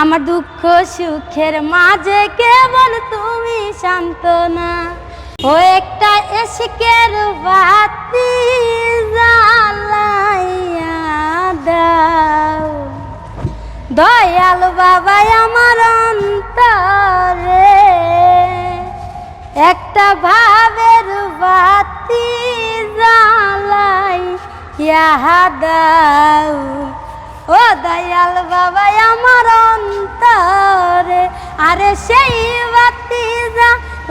আমার দুঃখ সুখের মাঝে কেবল তুমি শান্তনা ও একটা এসকের বাতি দাও। দয়াল বাবা আমার অন্তরে, একটা ভাবের বাতি জ্বালাই দাও। ও দয়াল বাবা আরে সেই বাতি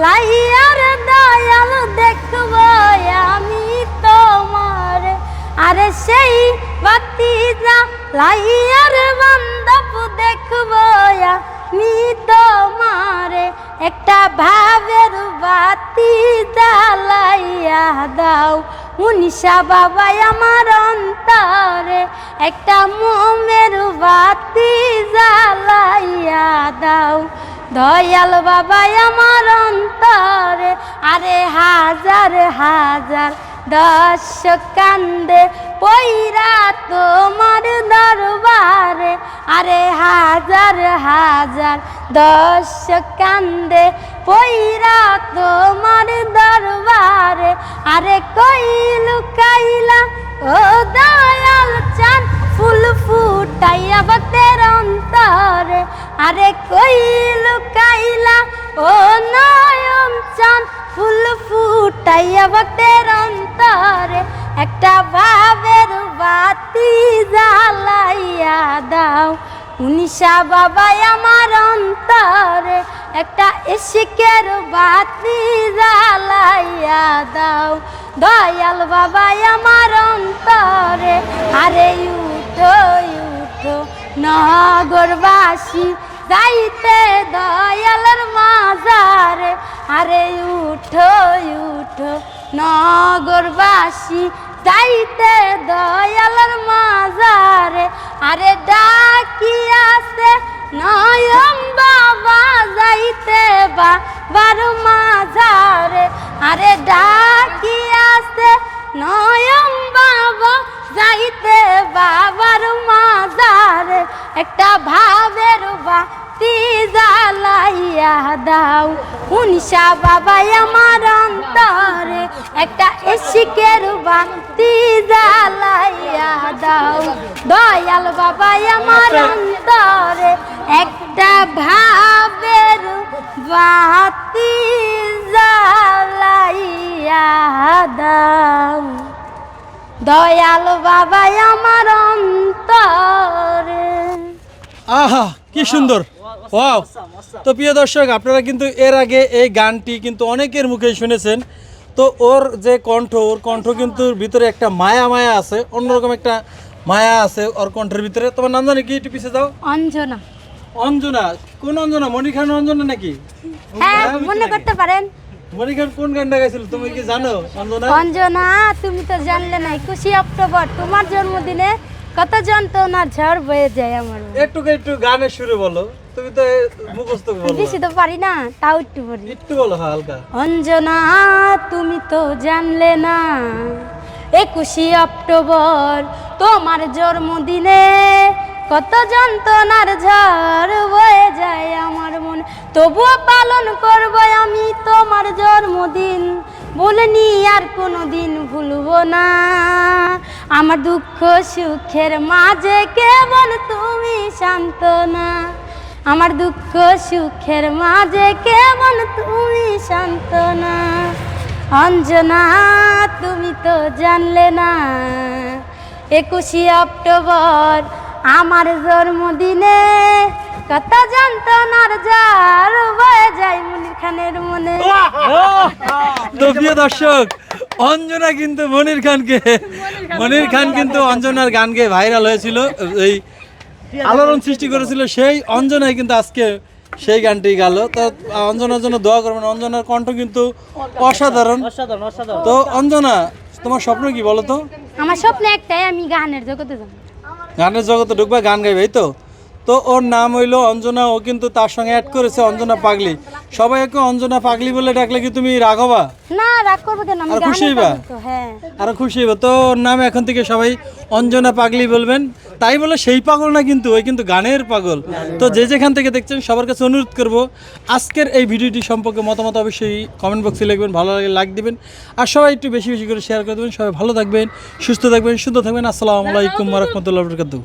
লাইয়ার দয়াল দেখব আমি তোমার। আরে সেই বাতি জ্বালাইয়ার বান্ধব দেখব আমি তোমারে। একটা ভাবের বাতি জ্বালাইয়া দাও, উনিশা বাবা আমার অন্তরে। একটা মোমের বাতি জ্বালাইয়া দাও দয়াল বাবা আমার অন্তরে, আরে হাজার হাজার দর্শক কান্দে, পইরা তোমার দরবারে, আরে হাজার হাজার দশ কান্দে, পইরা তোমার দরবারে, আরে কই লুকাইলা, ও দয়াল চান ফুল অন্তরে আরে কই লুকাইলা? ও নয়ন চান ফুল ফুটাইয়া বতের অন্তরে একটা ভাবের বাতি জ্বালাইয়া দাও। উনিশা বাবা আমার অন্তরে একটা ইশিকের বাতি জ্বালাইয়া দাও। দয়াল বাবা আমার অন্তরে, আরে উঠো উঠো, নগরবাসী যাইতে দয়ালের মাজারে, আরে উঠো উঠো, নগরবাসী, যাইতে দয়ালের মাজারে, আরে ডাকি আছে নয়ম বাবা, যাইতে বা, বারো মাজারে, আরে ডাকি আছে নয়ম বাবা, যাইতে বাবার উনিশা বাবা আমার অন্তরে, একটা এসিকের বাতি জ্বালাইয়া দাও। দয়াল বাবা আমার অন্তরে, একটা ভাবের বাতি জ্বালাইয়া দাও। দয়াল বাবা আমার অন্তরে। আহা, কি সুন্দর। ওয়াও। তো প্রিয় দর্শক আপনারা কিন্তু এর আগে এই গানটি কিন্তু অনেকের মুখে শুনেছেন। তো ওর যে কণ্ঠ ওর কণ্ঠ কিন্তু ভিতরে একটা মায়া মায়া আছে অন্যরকম একটা মায়া আছে ওর কণ্ঠের ভিতরে। তোমার নাম জানি কি একটু পিছিয়ে যাও। অঞ্জনা। অঞ্জনা? কোন অঞ্জনা? মনি খান অঞ্জনা নাকি? হ্যাঁ মনে করতে পারেন। মনি খান কোন গানটা গাইছিল? তুমি কি জানো অঞ্জনা? অঞ্জনা তুমি তো জানলে না একুশে অক্টোবর তোমার জন্মদিনে কত যন্ত্রণার ঝড় বয়ে যায় আমার। একটু একটু গানের সুরে বলো। তুমি তো মুখস্থ বলো বেশি তো পারি না তাও একটু বলি একটু বলো হালকা। অঞ্জনা তুমি তো জানলে না একুশে অক্টোবর তোমার জন্মদিনে কত যন্ত্রণার ঝড় বয়ে যায় আমার মনে। তবুও পালন করব আমি তোমার জন্মদিন বলিনি আর কোনো দিন ভুলবো না। আমার দুঃখ সুখের মাঝে কেবল তুমি শান্তনা। আমার দুঃখ সুখের মাঝে কেমন তুমি শান্তনা অঞ্জনা তুমি তো জানলে না। একুশে অক্টোবর আমার জন্মদিনে কত যন্ত্রণার যার বয়ে যায় মনির খানের মনে। তো প্রিয় দর্শক অঞ্জনা কিন্তু মনির খানকে মনির খান কিন্তু অঞ্জনার গান গেয়ে ভাইরাল হয়েছিল। এই আলোড়ন সৃষ্টি করেছিল সেই অঞ্জনায় কিন্তু আজকে সেই গানটি গেল। তো অঞ্জনার জন্য দোয়া করবেন। অঞ্জনার কণ্ঠ কিন্তু অসাধারণ। তো অঞ্জনা তোমার স্বপ্ন কি বলতো তো? আমার স্বপ্ন একটাই আমি গানের জগতে যাব। গানের জগতে ঢুকবা গান গাইবে এই তো? তো ওর নাম হইল অঞ্জনা ও কিন্তু তার সঙ্গে অ্যাড করেছে অঞ্জনা পাগলি। সবাই ওকে অঞ্জনা পাগলি বলে ডাকলে কি তুমি রাঘবা না রাগ করব কেন? আমি আর খুশি হইবা? হ্যাঁ। আরও খুশি হইব? তো ওর নাম এখন থেকে সবাই অঞ্জনা পাগলি বলবেন। তাই বলে সেই পাগল না কিন্তু ওই কিন্তু গানের পাগল। তো যে যেখান থেকে দেখছেন সবার কাছে অনুরোধ করব আজকের এই ভিডিওটি সম্পর্কে মতামত অবশ্যই কমেন্ট বক্সে লিখবেন ভালো লাগে লাইক দিবেন। আর সবাই একটু বেশি বেশি করে শেয়ার করে দেবেন। সবাই ভালো থাকবেন সুস্থ থাকবেন সুন্দর থাকবেন। আসসালামু আলাইকুম রহমতুল্লাহ বরকাতুহ।